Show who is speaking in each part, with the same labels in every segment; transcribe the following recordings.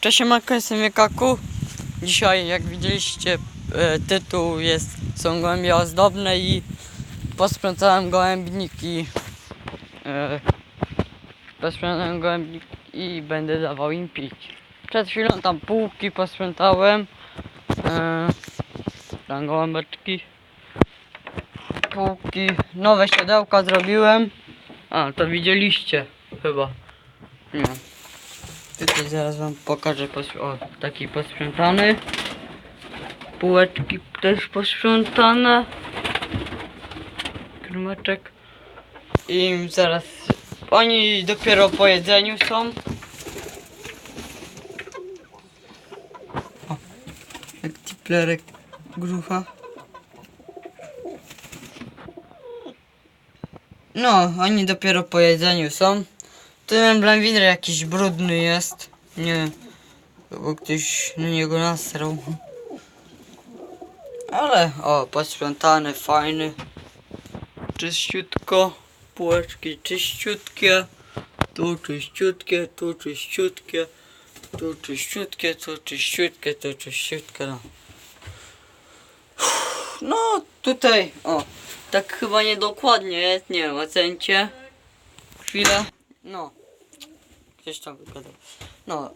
Speaker 1: Cześć, Marko, jestem Jekaku. Dzisiaj, jak widzieliście, e, tytuł jest Są gołębie ozdobne i posprzątałem gołębniki. E, posprzątałem gołębniki i będę dawał im pić. Przed chwilą tam półki posprzątałem. E, tam gołębeczki. Półki. Nowe siodełka zrobiłem. A, to widzieliście chyba. Nie. Tutaj zaraz wam pokażę o, taki posprzątany. Półeczki też posprzątane. Krymeczek. I zaraz oni dopiero po jedzeniu są. O, jak tiplerek grucha. No, oni dopiero po jedzeniu są. Ten blamwiner jakiś brudny jest. Nie, bo ktoś na niego nasrał. Ale, o, posprzątany, fajny. Czyściutko. Półeczki czyściutkie. Tu czyściutkie, tu czyściutkie. Tu czyściutkie, tu czyściutkie, tu czyściutkie, no. No, tutaj, o, tak chyba niedokładnie jest, nie wiem, ocencie. Chwilę. No. Gdzieś tam wygadał. No.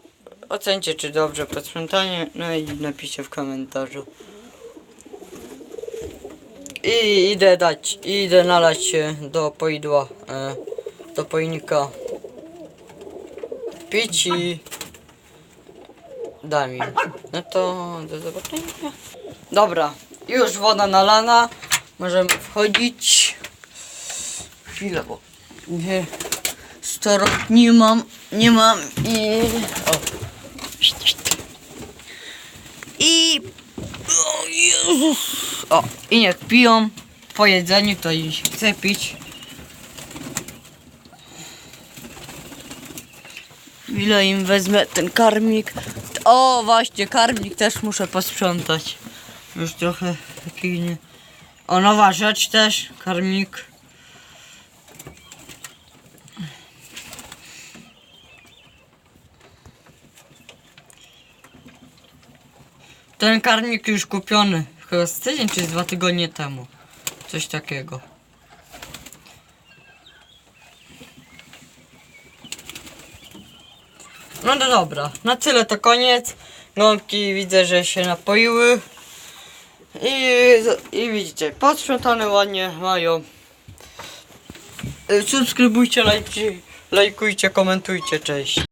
Speaker 1: Ocencie czy dobrze posprzątanie. No i napiszcie w komentarzu. I idę dać, idę nalać się do poidła, e, do pojnika. Pić i dam im. No to do zobaczenia. Dobra, już woda nalana. Możemy wchodzić. Chwilę, bo nie, starot nie mam, nie mam i... O. I... O Jezus! O, i niech piją po jedzeniu, to i się chce pić. Ile im wezmę ten karmik? O, właśnie, karmik też muszę posprzątać. Już trochę lepiej nie... O, nowa rzecz też, karmik. Ten karmik już kupiony. Chyba z tydzień czy z dwa tygodnie temu. Coś takiego. No to dobra, na tyle to koniec. Gąbki widzę, że się napoiły. I, i widzicie, posprzątane ładnie mają. Subskrybujcie, lajkujcie, komentujcie, cześć.